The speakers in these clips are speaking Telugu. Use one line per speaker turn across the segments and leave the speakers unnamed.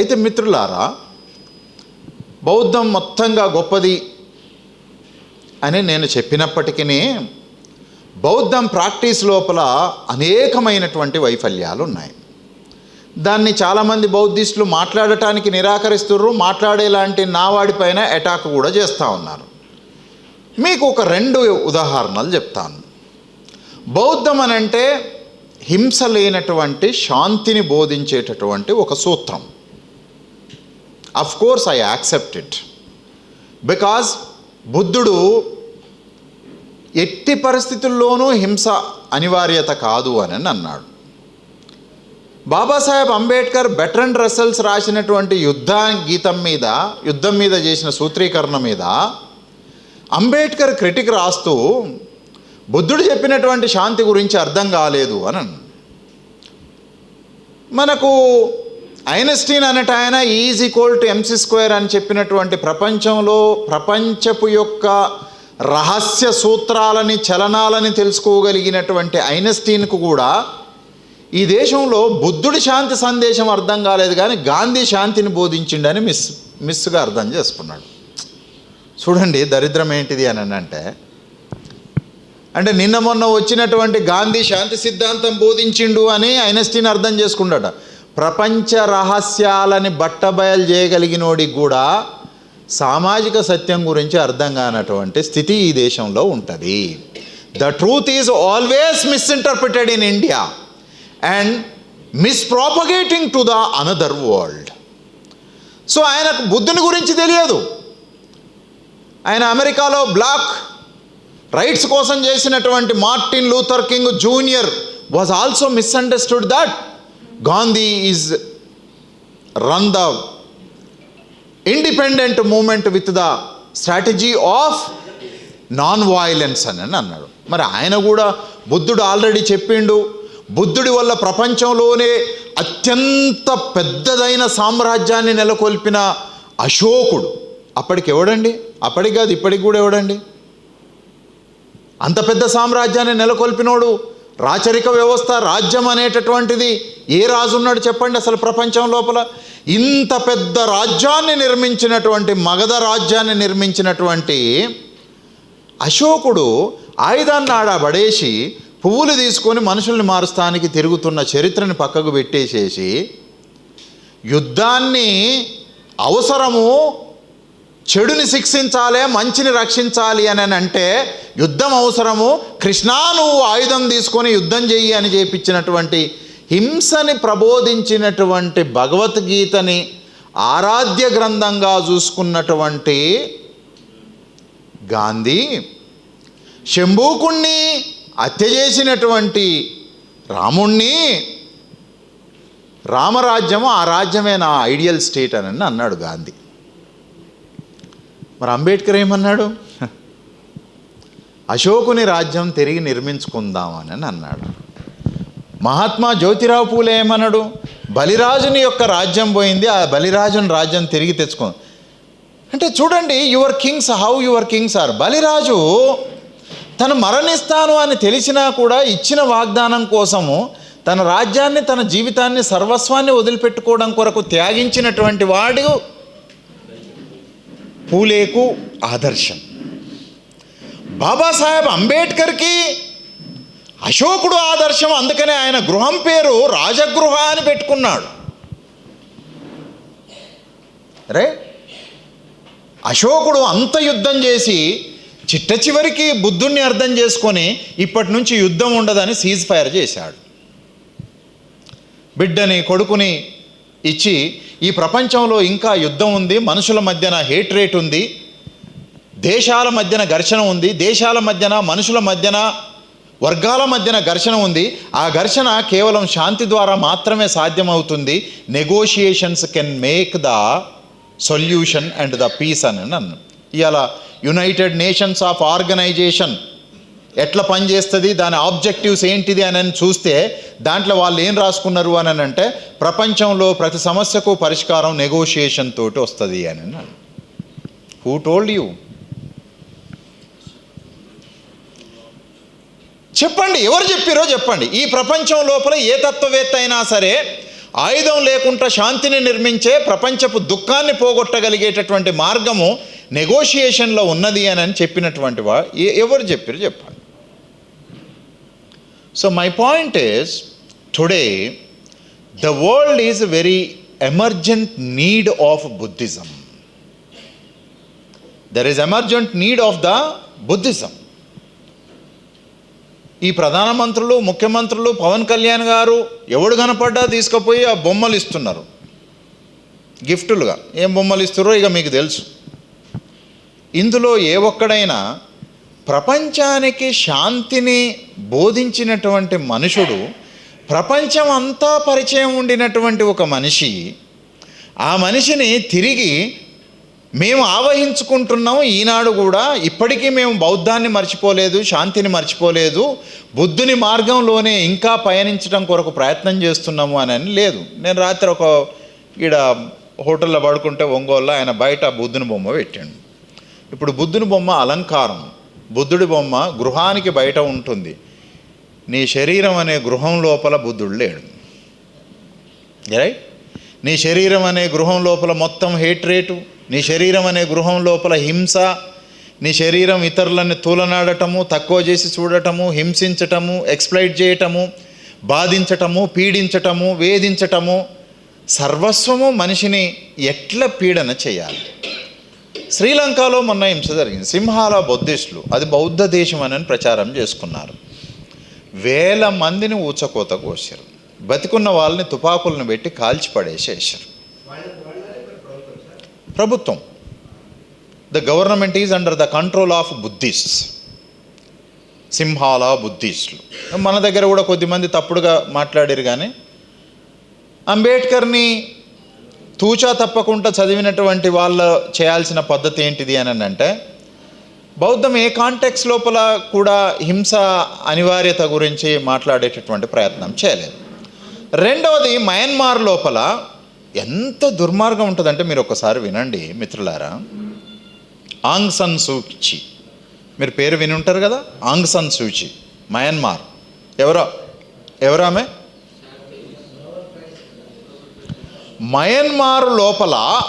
అయితే మిత్రులారా బౌద్ధం మొత్తంగా గొప్పది అని నేను చెప్పినప్పటికీ బౌద్ధం ప్రాక్టీస్ లోపల అనేకమైనటువంటి వైఫల్యాలు ఉన్నాయి దాన్ని చాలామంది బౌద్ధిస్టులు మాట్లాడటానికి నిరాకరిస్తున్నారు మాట్లాడేలాంటి నావాడిపైన అటాక్ కూడా చేస్తూ ఉన్నారు. మీకు ఒక రెండు ఉదాహరణలు చెప్తాను. బౌద్ధం అనంటే హింస లేనటువంటి శాంతిని బోధించేటటువంటి ఒక సూత్రం. Of course I accept it because బుద్ధుడు ఎట్టి పరిస్థితుల్లోనూ హింస అనివార్యత కాదు అని అన్నాడు. బాబాసాహెబ్ అంబేద్కర్ బెటరన్ రసల్స్ రాసినటువంటి యుద్ధ గీతం మీద యుద్ధం మీద చేసిన సూత్రీకరణ మీద అంబేద్కర్ క్రిటిక్ రాస్తూ బుద్ధుడు చెప్పినటువంటి శాంతి గురించి అర్థం కాలేదు అని మనకు ఐనస్టీన్ అనట ఆయన is equal to MC square అని చెప్పినటువంటి ప్రపంచంలో ప్రపంచపు యొక్క రహస్య సూత్రాలని చలనాలని తెలుసుకోగలిగినటువంటి ఐనస్టీన్కు కూడా ఈ దేశంలో బుద్ధుడి శాంతి సందేశం అర్థం కాలేదు కానీ గాంధీ శాంతిని బోధించిండని మిస్ మిస్గా అర్థం చేసుకున్నాడు. చూడండి దరిద్రం ఏంటిది అని అంటే అంటే నిన్న మొన్న వచ్చినటువంటి గాంధీ శాంతి సిద్ధాంతం బోధించిండు అని ఐనస్టీన్ అర్థం చేసుకున్నాడు ప్రపంచ రహస్యాలని బట్టబయలు చేయగలిగినోడికి కూడా సామాజిక సత్యం గురించి అర్థం కానటువంటి స్థితి ఈ దేశంలో ఉంటుంది. The truth is always misinterpreted in India and mispropagating to the another world so ఆయనకు బుద్ధుని గురించి తెలియదు. ఆయన అమెరికాలో బ్లాక్ రైట్స్ కోసం చేసినటువంటి Martin Luther King junior was also misunderstood that Gandhi is run the independent movement with the strategy of non violence అని అన్నాడు. మరి ఆయన కూడా బుద్ధుడు ఆల్రెడీ చెప్పిండు. బుద్ధుడి వల్ల ప్రపంచంలోనే అత్యంత పెద్దదైన సామ్రాజ్యాన్ని నెలకొల్పిన అశోకుడు. అప్పటికి ఎవడండి? అప్పటికి కాదు ఇప్పటికి కూడా ఎవడండి? అంత పెద్ద సామ్రాజ్యాన్ని నెలకొల్పినోడు రాచరిక వ్యవస్థ రాజ్యం అనేటటువంటిది. ఏ రాజు ఉన్నాడు చెప్పండి అసలు ప్రపంచం లోపల? ఇంత పెద్ద రాజ్యాన్ని నిర్మించినటువంటి మగధ రాజ్యాన్ని నిర్మించినటువంటి అశోకుడు ఆయుధాన్ని ఆడ పడేసి పువ్వులు తీసుకొని మనుషుల్ని మారుస్తానికి తిరుగుతున్న చరిత్రని పక్కకు పెట్టేసేసి యుద్ధాన్ని అవసరము చెడుని శిక్షించాలి మంచిని రక్షించాలి అని అంటే యుద్ధం అవసరము. కృష్ణా నువ్వు ఆయుధం తీసుకొని యుద్ధం చెయ్యి అని చేపించినటువంటి హింసని ప్రబోధించినటువంటి భగవద్గీతని ఆరాధ్య గ్రంథంగా చూసుకున్నటువంటి గాంధీ శంభూకుణ్ణి హత్య చేసినటువంటి రాముణ్ణి రామరాజ్యము ఆ రాజ్యమే నా ఐడియల్ స్టేట్ అని అన్నాడు గాంధీ. మరి అంబేద్కర్ ఏమన్నాడు? అశోకుని రాజ్యం తిరిగి నిర్మించుకుందామని అన్నాడు. మహాత్మా జ్యోతిరావు పూలే ఏమన్నాడు? బలిరాజుని యొక్క రాజ్యం పోయింది ఆ బలిరాజుని రాజ్యం తిరిగి తెచ్చుకో అంటే చూడండి your kings how your kings are? Baliraju తను మరణిస్తాను అని తెలిసినా కూడా ఇచ్చిన వాగ్దానం కోసము తన రాజ్యాన్ని తన జీవితాన్ని సర్వస్వాన్ని వదిలిపెట్టుకోవడం కొరకు త్యాగించినటువంటి వాడు పూలేకు ఆదర్శం. బాబాసాహెబ్ అంబేద్కర్కి అశోకుడు ఆదర్శం అందుకనే ఆయన గృహం పేరు రాజగృహ అని పెట్టుకున్నాడు. రే అశోకుడు అంత యుద్ధం చేసి చిట్ట చివరికి బుద్ధుణ్ణి అర్థం చేసుకొని ఇప్పటి నుంచి యుద్ధం ఉండదని సీజ్ ఫైర్ చేశాడు. బిడ్డని కొడుకుని ఇచ్చి ఈ ప్రపంచంలో ఇంకా యుద్ధం ఉంది మనుషుల మధ్యన హేట్ రేట్ ఉంది దేశాల మధ్యన ఘర్షణ ఉంది దేశాల మధ్యన మనుషుల మధ్యన వర్గాల మధ్యన ఘర్షణ ఉంది. ఆ ఘర్షణ కేవలం శాంతి ద్వారా మాత్రమే సాధ్యమవుతుంది. Negotiations can make the solution and the peace అని నన్ను. ఇవాళ యునైటెడ్ నేషన్స్ ఆఫ్ ఆర్గనైజేషన్ ఎట్లా పనిచేస్తుంది దాని ఆబ్జెక్టివ్స్ ఏంటిది అని చూస్తే దాంట్లో వాళ్ళు ఏం రాసుకున్నారు అని అంటే ప్రపంచంలో ప్రతి సమస్యకు పరిష్కారం నెగోషియేషన్ తోటి వస్తుంది అని అన్నాను హూ టోల్డ్ యూ చెప్పండి ఎవరు చెప్పారో చెప్పండి. ఈ ప్రపంచం లోపల ఏ తత్వవేత్త అయినా సరే ఆయుధం లేకుండా శాంతిని నిర్మించే ప్రపంచపు దుఃఖాన్ని పోగొట్టగలిగేటటువంటి మార్గము నెగోషియేషన్లో ఉన్నది అని చెప్పినటువంటి వా ఎవరు చెప్పారు చెప్పండి. So my point is today the world is very emergent need of Buddhism there is emergent need of the Buddhism ఈ ప్రధానమంత్రులు ముఖ్యమంత్రులు పవన్ కళ్యాణ్ గారు ఎవడు కనపడ్డా తీసుకుపోయి ఆ బొమ్మలు ఇస్తున్నారు. గిఫ్టులుగా. ఏం బొమ్మలు ఇస్తారో ఇక మీకు తెలుసు. ఇందులో ఏ ఒక్కడైనా ప్రపంచానికి శాంతిని బోధించినటువంటి మనుషుడు ప్రపంచం అంతా పరిచయం ఉండినటువంటి ఒక మనిషి ఆ మనిషిని తిరిగి మేము ఆవహించుకుంటున్నాం ఈనాడు కూడా ఇప్పటికీ మేము బౌద్ధాన్ని మర్చిపోలేదు శాంతిని మర్చిపోలేదు బుద్ధుని మార్గంలోనే ఇంకా పయనించడం కొరకు ప్రయత్నం చేస్తున్నాము అని అని లేదు. నేను రాత్రి ఒక ఈడ హోటల్లో పడుకుంటే ఒంగోలులో ఆయన బయట బుద్ధుని బొమ్మ పెట్టాడు. ఇప్పుడు బుద్ధుని బొమ్మ అలంకారం. బుద్ధుడి బొమ్మ గృహానికి బయట ఉంటుంది. నీ శరీరం అనే గృహం లోపల బుద్ధుడు లేడు. రైట్ నీ శరీరం అనే గృహం లోపల మొత్తం హేట్ రేటు నీ శరీరం అనే గృహం లోపల హింస నీ శరీరం ఇతరులని తూలనాడటము తక్కువ చేసి చూడటము హింసించటము ఎక్స్ప్లైట్ చేయటము బాధించటము పీడించటము వేధించటము సర్వస్వము మనిషిని ఎట్ల పీడన చేయాలి? శ్రీలంకలో మొన్న హింస జరిగింది. సింహాల బౌద్ధిస్టులు అది బౌద్ధ దేశం అని ప్రచారం చేసుకున్నారు. వేల మందిని ఊచకోత కోసారు బతికున్న వాళ్ళని తుపాకులను పెట్టి కాల్చిపడేసేసారు ప్రభుత్వం. The government is under the control of Buddhists Sinhala బుద్ధిస్టులు. మన దగ్గర కూడా కొద్దిమంది తప్పుడుగా మాట్లాడారు కానీ అంబేద్కర్ని తూచా తప్పకుండా చదివినటువంటి వాళ్ళ చేయాల్సిన పద్ధతి ఏంటిది అని అంటే బౌద్ధం ఏ కాంటెక్స్ లోపల కూడా హింస అనివార్యత గురించి మాట్లాడేటటువంటి ప్రయత్నం చేయలేదు. రెండవది మయన్మార్ లోపల ఎంత దుర్మార్గం ఉంటుందంటే మీరు ఒకసారి వినండి మిత్రులారా. ఆంగ్ సన్ సూచి మీరు పేరు విని ఉంటారు కదా? Aung San Suu Kyi Myanmar. ఎవరో? ఎవరామె మయన్మార్ లోపల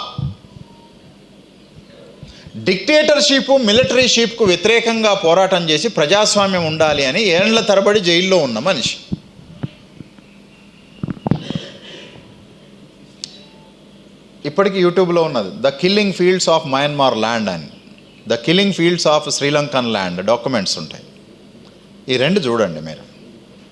డిక్టేటర్షిప్ మిలిటరీషిప్కు వ్యతిరేకంగా పోరాటం చేసి ప్రజాస్వామ్యం ఉండాలి అని ఏళ్ళ తరబడి జైల్లో ఉన్న మనిషి. ఇప్పటికీ యూట్యూబ్లో ఉన్నది. The killing fields of Myanmar land అని. The killing fields of Sri Lankan land. Documents ఉంటాయి. ఈ రెండు చూడండి మీరు.